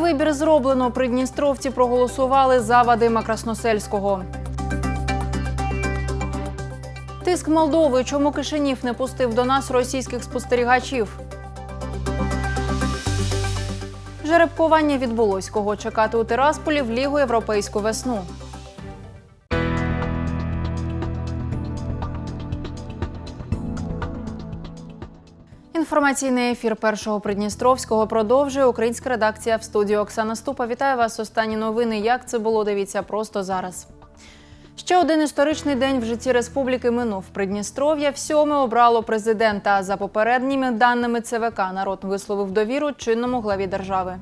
Вибір зроблено. Придністровці проголосували за Вадима Красносельського. Тиск Молдови. Чому Кишинів не пустив до нас російських спостерігачів? Жеребкування відбулось. Кого чекати у Тирасполі в Лігу Європейську весну. Інформаційний ефір першого Придністровського продовжує українська редакція в студії Оксана Ступа. Вітаю вас. Останні новини. Як це було? Дивіться просто зараз. Ще один історичний день в житті республіки минув. Придністров'я всьоме обрало президента. За попередніми даними ЦВК народ висловив довіру чинному главі держави.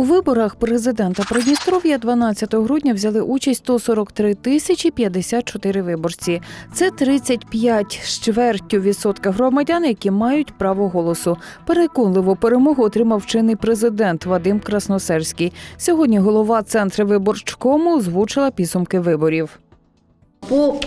У виборах президента Придністров'я 12 грудня взяли участь 143 тисячі 54 виборці. Це 35 з чвертю відсотка громадян, які мають право голосу. Переконливо перемогу отримав чинний президент Вадим Красносельський. Сьогодні голова центру виборчкому озвучила підсумки виборів. По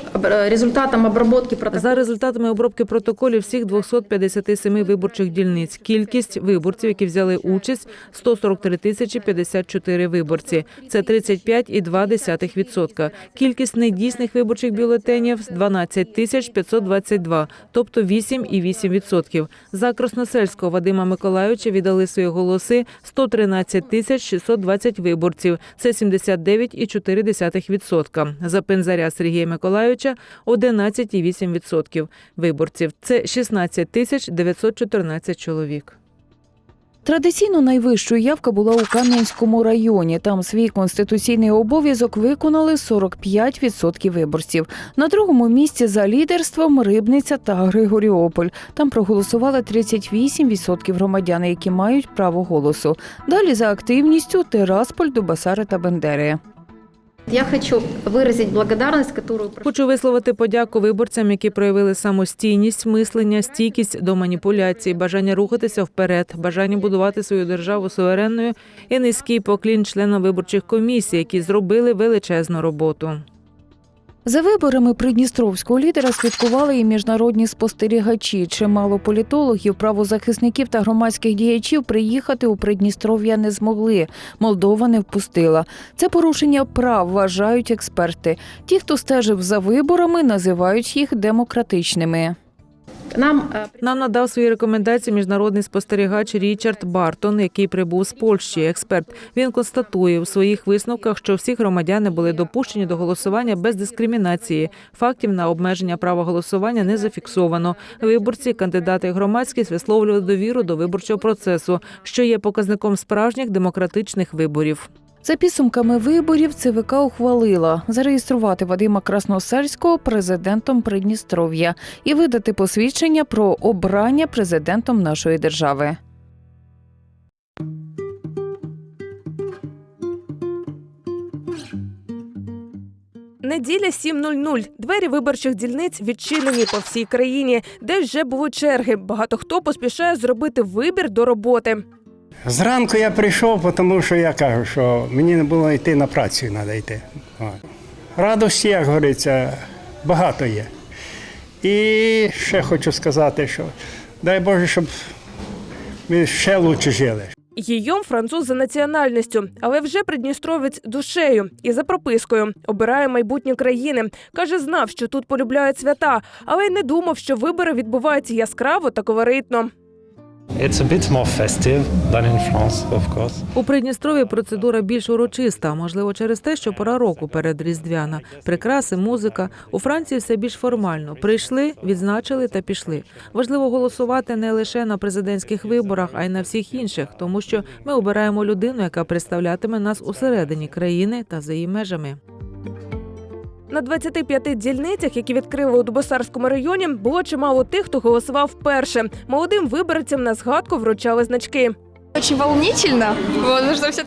результатам обработки протоколов За результатами обробки протоколів всіх 257 виборчих дільниць. Кількість виборців, які взяли участь, 143 тисячі 54 виборці. Це 35,2%. Кількість недійсних виборчих бюлетенів – 12 тисяч 522, тобто 8,8%. За Красносельського Вадима Миколайовича віддали свої голоси 113 тисяч 620 виборців. Це 79,4%. За Пензаря Сергія Миколайовича 11,8% виборців. Це 16 тисяч 914 чоловік. Традиційно найвищою явка була у Кам'янському районі. Там свій конституційний обов'язок виконали 45% виборців. На другому місці за лідерством Рибниця та Григоріополь. Там проголосували 38% громадян, які мають право голосу. Далі за активністю Тирасполь, Дубасари та Бендери. Я хочу виразити благодарність, яку Хочу висловити подяку виборцям, які проявили самостійність, мислення, стійкість до маніпуляцій, бажання рухатися вперед, бажання будувати свою державу суверенною і низький поклін членам виборчих комісій, які зробили величезну роботу. За виборами придністровського лідера слідкували і міжнародні спостерігачі. Чимало політологів, правозахисників та громадських діячів приїхати у Придністров'я не змогли. Молдова не впустила. Це порушення прав, вважають експерти. Ті, хто стежив за виборами, називають їх демократичними. Нам э, Нам надав свої рекомендації міжнародний спостерігач Річард Бартон, який прибув з Польщі. Експерт він констатує у своїх висновках, що всі громадяни були допущені до голосування без дискримінації. Фактів на обмеження права голосування не зафіксовано. Виборці, кандидати громадськість висловлювали довіру до виборчого процесу, що є показником справжніх демократичних виборів. За підсумками виборів ЦВК ухвалила зареєструвати Вадима Красносельського президентом Придністров'я і видати посвідчення про обрання президентом нашої держави. Неділя 7.00. Двері виборчих дільниць відчинені по всій країні, де вже були черги. Багато хто поспішає зробити вибір до роботи. Зранку я прийшов, тому що я кажу, що мені не було йти на працю, треба йти. Радості, як говориться, багато є. І ще хочу сказати, що дай Боже, щоб ми ще краще жили. Гійом француз за національністю, але вже придністровець душею і за пропискою. Обирає майбутнє країни. Каже, знав, що тут полюбляють свята, але й не думав, що вибори відбуваються яскраво та колоритно. У Придністрові процедура більш урочиста, можливо, через те, що пора року перед Різдвяна. Прикраси, музика. У Франції все більш формально. Прийшли, відзначили та пішли. Важливо голосувати не лише на президентських виборах, а й на всіх інших, тому що ми обираємо людину, яка представлятиме нас усередині країни та за її межами. На 25 дільницях, які відкрили у Дубосарському районі, було чимало тих, хто голосував вперше. Молодим виборцям на згадку вручали значки. Очень волнительно,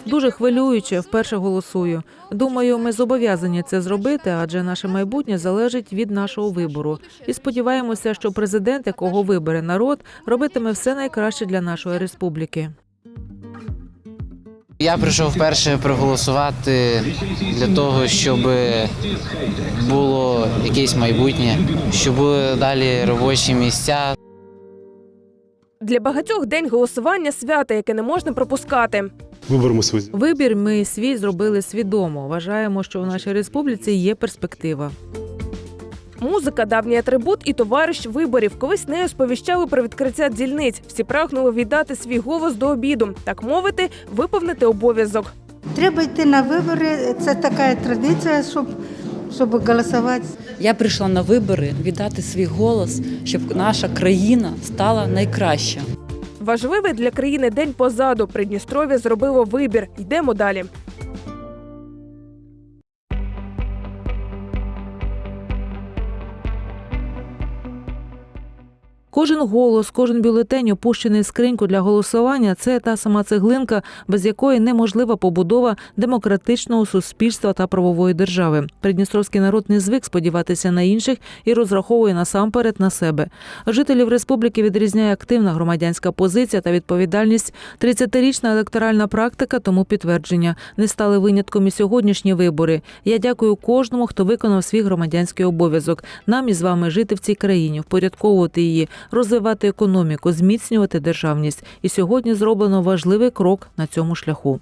Дуже хвилююче, вперше голосую. Думаю, ми зобов'язані це зробити, адже наше майбутнє залежить від нашого вибору. І сподіваємося, що президент, якого вибере народ, робитиме все найкраще для нашої республіки. Я прийшов вперше проголосувати для того, щоб було якесь майбутнє, щоб були далі робочі місця. Для багатьох день голосування свята, яке не можна пропускати. Вибор ми свій. Вибір ми свій зробили свідомо. Вважаємо, що в нашій республіці є перспектива. Музика давній атрибут і товариш виборів. Колись нею сповіщали про відкриття дільниць. Всі прагнули віддати свій голос до обіду, так мовити, виповнити обов'язок. Треба йти на вибори. Це така традиція, щоб, щоб голосувати. Я прийшла на вибори віддати свій голос, щоб наша країна стала найкраща. Важливий для країни день позаду. Придністров'я зробило вибір. Йдемо далі. Кожен голос, кожен бюлетень, опущений в скриньку для голосування це та сама цеглинка, без якої неможлива побудова демократичного суспільства та правової держави. Придністровський народ не звик сподіватися на інших і розраховує насамперед на себе. Жителів республіки відрізняє активна громадянська позиція та відповідальність. 30-річна електоральна практика тому підтвердження не стали винятком і сьогоднішні вибори. Я дякую кожному, хто виконав свій громадянський обов'язок. Нам із вами жити в цій країні, впорядковувати її, розвивати економіку, зміцнювати державність. І сьогодні зроблено важливий крок на цьому шляху.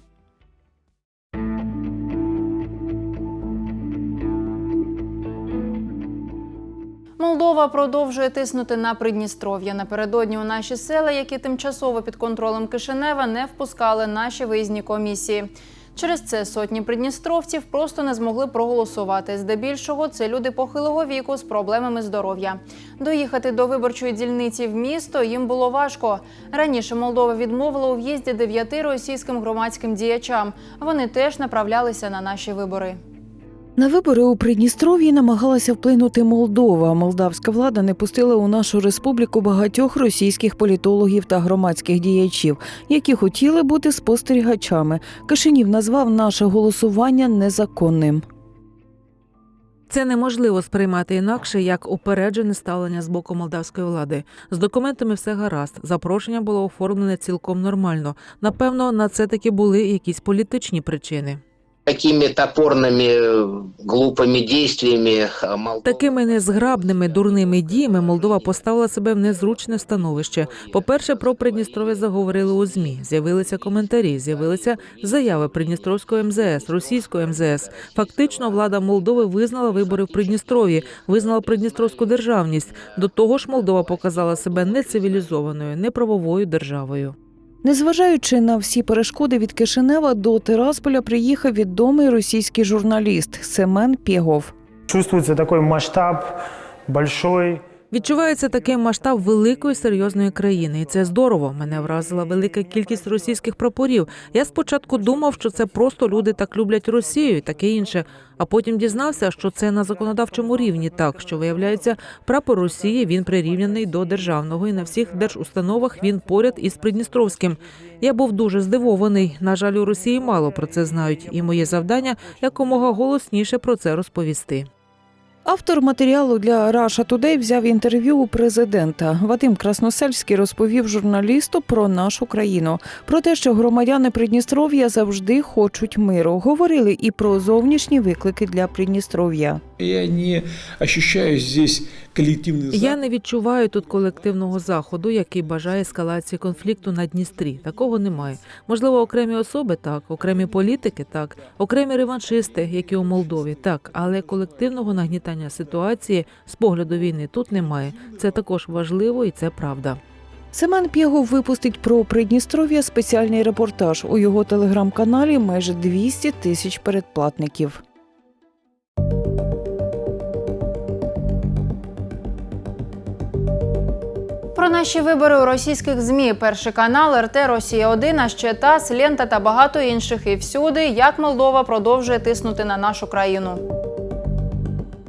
Молдова продовжує тиснути на Придністров'я. Напередодні у наші села, які тимчасово під контролем Кишинева, не впускали наші виїзні комісії. Через це сотні придністровців просто не змогли проголосувати. Здебільшого це люди похилого віку з проблемами здоров'я. Доїхати до виборчої дільниці в місто їм було важко. Раніше Молдова відмовила у в'їзді дев'яти російським громадським діячам. Вони теж направлялися на наші вибори. На вибори у Придністров'ї намагалася вплинути Молдова. Молдавська влада не пустила у нашу республіку багатьох російських політологів та громадських діячів, які хотіли бути спостерігачами. Кишинів назвав наше голосування незаконним. Це неможливо сприймати інакше як упереджене ставлення з боку молдавської влади. З документами все гаразд. Запрошення було оформлене цілком нормально. Напевно, на це таки були якісь політичні причини. Такими топорными, э, глупыми действиями э, Молдова... Такими незграбними дурними діями Молдова поставила себе в незручне становище. По-перше, про Придністров'я заговорили у змі. З'явилися коментарі, з'явилися заяви Придністровського МЗС, російського МЗС. Фактично, влада Молдови визнала вибори в Придністров'ї, визнала Придністровську державність. До того ж, Молдова показала себе нецивілізованою, неправовою державою. Незважаючи на всі перешкоди від Кишинева до Тирасполя приїхав відомий російський журналіст Семен Пєгов. Чувствується такий масштаб большой. Відчувається такий масштаб великої серйозної країни, і це здорово. Мене вразила велика кількість російських прапорів. Я спочатку думав, що це просто люди так люблять Росію і таке інше. А потім дізнався, що це на законодавчому рівні так, що виявляється, прапор Росії він прирівняний до державного, і на всіх держустановах він поряд із Придністровським. Я був дуже здивований. На жаль, у Росії мало про це знають, і моє завдання якомога голосніше про це розповісти. Автор матеріалу для Russia Today взяв інтерв'ю у президента. Вадим Красносельський розповів журналісту про нашу країну, про те, що громадяни Придністров'я завжди хочуть миру. Говорили і про зовнішні виклики для Придністров'я. Я не ощущаю здесь коллективный Я не відчуваю тут колективного заходу, який бажає ескалації конфлікту на Дністрі. Такого немає. Можливо, окремі особи так, окремі політики так, окремі реваншисти, які у Молдові, так, але колективного нагнітання ситуації з погляду війни тут немає. Це також важливо і це правда. Семен Пєгов випустить про Придністров'я спеціальний репортаж. У його телеграм-каналі майже 200 тисяч передплатників. Про наші вибори у російських змі, перший канал, РТ Росія 1 а ще ТАСС, Лента та багато інших. І всюди, як Молдова продовжує тиснути на нашу країну.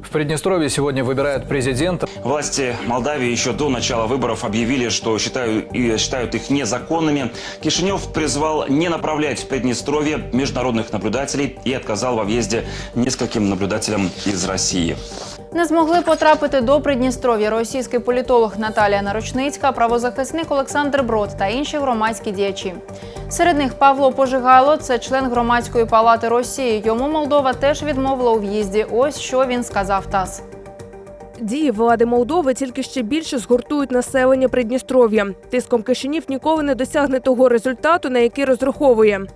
В Приднестровье сегодня выбирают президента. Власти Молдавии еще до начала выборов объявили, что считают, и считают их незаконными. Кишинев призвал не направлять в Приднестровье международных наблюдателей и отказал во въезде нескольким наблюдателям из России. Не змогли потрапити до Придністров'я російський політолог Наталія Нарочницька, правозахисник Олександр Брод та інші громадські діячі. Серед них Павло Пожигало, це член громадської палати Росії. Йому Молдова теж відмовила у в'їзді. Ось що він сказав ТАСС. Дії влади Молдови тільки ще більше згуртують населення Придністров'я. Тиском Кишинів ніколи не досягне того результату, на який розраховує.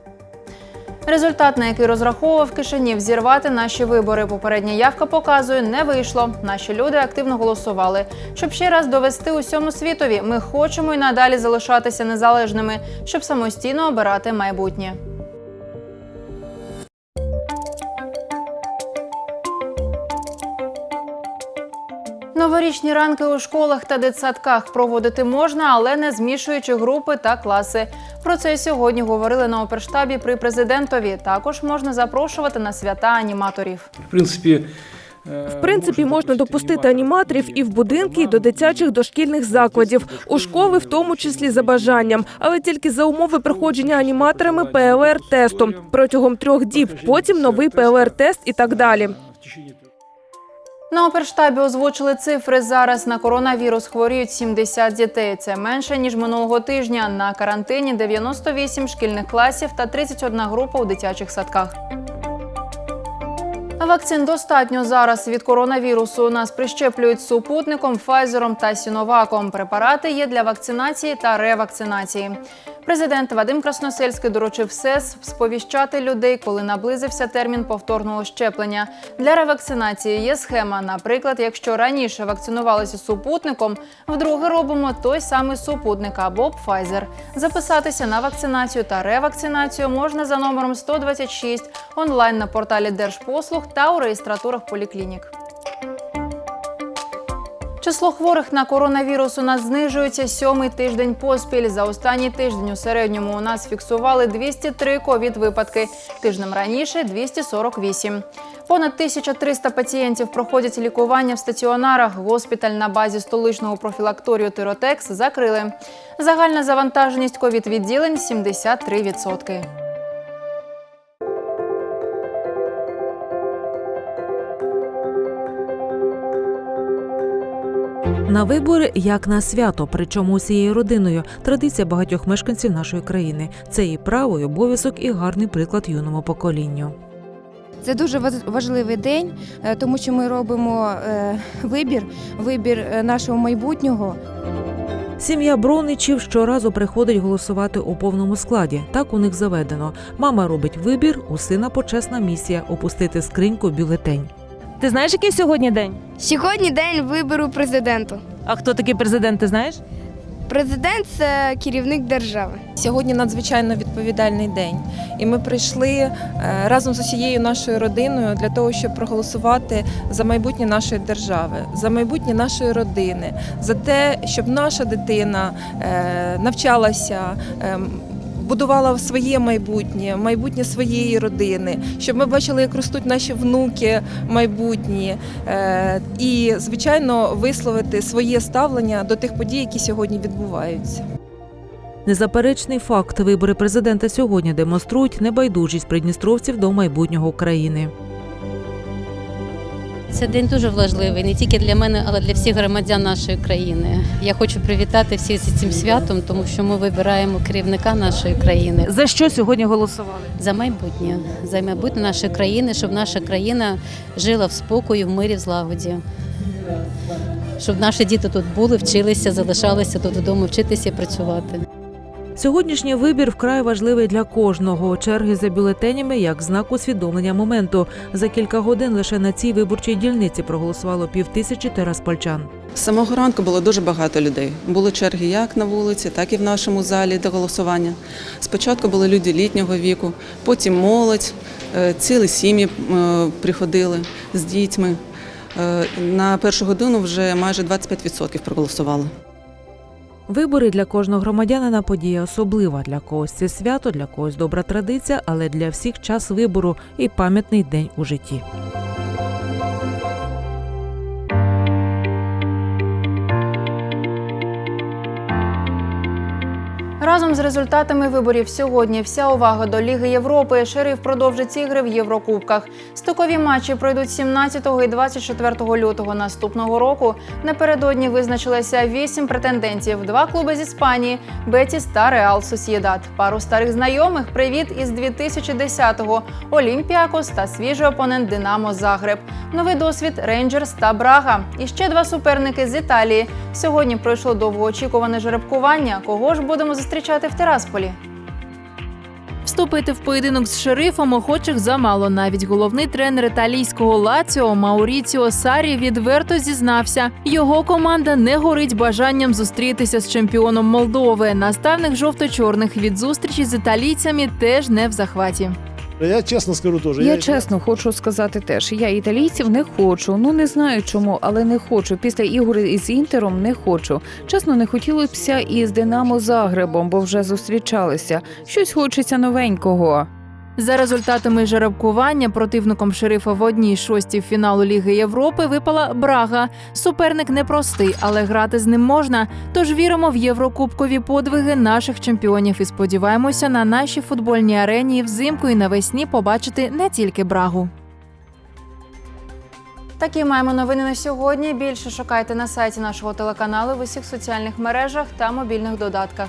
Результат, на який розраховував Кишинів зірвати наші вибори. Попередня явка показує, не вийшло. Наші люди активно голосували. Щоб ще раз довести усьому світові, ми хочемо і надалі залишатися незалежними, щоб самостійно обирати майбутнє. Новорічні ранки у школах та дитсадках проводити можна, але не змішуючи групи та класи. Про це сьогодні говорили на оперштабі при президентові. Також можна запрошувати на свята аніматорів. В принципе, В принципі, можна допустити аніматорів і в будинки, і до дитячих дошкільних закладів, у школи, в тому числі за бажанням, але тільки за умови проходження аніматорами ПЛР-тесту протягом трьох діб, потім новий ПЛР-тест і так далі. На оперштабі озвучили цифри. Зараз на коронавірус хворіють 70 дітей. Це менше ніж минулого тижня. На карантині 98 шкільних класів та 31 група у дитячих садках. Вакцин достатньо зараз від коронавірусу. Нас прищеплюють супутником, Файзером та Сіноваком. Препарати є для вакцинації та ревакцинації. Президент Вадим Красносельський доручив СЕС сповіщати людей, коли наблизився термін повторного щеплення. Для ревакцинації є схема. Наприклад, якщо раніше вакцинувалися супутником, вдруге робимо той самий супутник або Pfizer. Записатися на вакцинацію та ревакцинацію можна за номером 126 онлайн на порталі Держпослуг та у реєстратурах поліклінік. Число хворих на коронавірус у нас знижується сьомий тиждень поспіль. За останній тиждень у середньому у нас фіксували 203 ковід-випадки. Тижнем раніше 248. Понад 1300 пацієнтів проходять лікування в стаціонарах. Госпіталь на базі столичного профілакторію Тиротекс закрили. Загальна завантаженість ковід-відділень 73%. На вибори як на свято, причому усією родиною. Традиція багатьох мешканців нашої країни. Це і право, і обов'язок, і гарний приклад юному поколінню. Це дуже важ- важливий день, е, тому що ми робимо е, вибір, вибір е, нашого майбутнього. Сім'я Броничів щоразу приходить голосувати у повному складі. Так у них заведено. Мама робить вибір, у сина почесна місія опустити скриньку бюлетень. Ти знаєш, який сьогодні день? Сьогодні день вибору президенту. А хто такий президент, ти знаєш? Президент це керівник держави. Сьогодні надзвичайно відповідальний день, і ми прийшли е, разом з усією нашою родиною для того, щоб проголосувати за майбутнє нашої держави, за майбутнє нашої родини, за те, щоб наша дитина е, навчалася. Будувала своє майбутнє, майбутнє своєї родини, щоб ми бачили, як ростуть наші внуки майбутні, е, і звичайно висловити своє ставлення до тих подій, які сьогодні відбуваються. Незаперечний факт вибори президента сьогодні демонструють небайдужість придністровців до майбутнього України. Це день дуже важливий не тільки для мене, але для всіх громадян нашої країни. Я хочу привітати всіх з цим святом, тому що ми вибираємо керівника нашої країни. За що сьогодні голосували? За майбутнє, за майбутнє нашої країни, щоб наша країна жила в спокої, в мирі, в злагоді. Щоб наші діти тут були, вчилися, залишалися тут вдома, вчитися і працювати. Сьогоднішній вибір вкрай важливий для кожного. Черги за бюлетенями як знак усвідомлення моменту. За кілька годин лише на цій виборчій дільниці проголосувало півтисячі тераспольчан. З самого ранку було дуже багато людей. Були черги як на вулиці, так і в нашому залі до голосування. Спочатку були люди літнього віку, потім молодь, е, цілі сім'ї е, приходили з дітьми. Е, На першу годину вже майже 25% проголосували. Вибори для кожного громадянина подія особлива. Для когось це свято, для когось добра традиція, але для всіх час вибору і пам'ятний день у житті. Разом з результатами виборів сьогодні вся увага до Ліги Європи. Шериф продовжить ігри в Єврокубках. Стикові матчі пройдуть 17 і 24 лютого наступного року. Напередодні визначилися вісім претендентів: два клуби з Іспанії, Бетіс та Реал Сосєдат. Пару старих знайомих. Привіт із 2010-го – Олімпіакос та свіжий опонент Динамо Загреб. Новий досвід Рейнджерс та Брага. І ще два суперники з Італії. Сьогодні пройшло довгоочікуване жеребкування. Кого ж будемо зустрічати в Тирасполі? Вступити в поєдинок з шерифом охочих замало. Навіть головний тренер італійського Лаціо Мауріціо Сарі відверто зізнався. Його команда не горить бажанням зустрітися з чемпіоном Молдови. Наставник жовто-чорних від зустрічі з італійцями теж не в захваті. Я чесно скажу теж. Я чесно хочу сказати теж. Я італійців не хочу. Ну не знаю чому, але не хочу. Після ігор із інтером не хочу. Чесно, не хотілося б і з Динамо Загребом, бо вже зустрічалися. Щось хочеться новенького. За результатами жеребкування противником шерифа в одній шостій фіналу Ліги Європи випала Брага. Суперник непростий, але грати з ним можна. Тож віримо в єврокубкові подвиги наших чемпіонів і сподіваємося на нашій футбольній арені взимку і навесні побачити не тільки Брагу. Такі маємо новини на сьогодні. Більше шукайте на сайті нашого телеканалу в усіх соціальних мережах та мобільних додатках.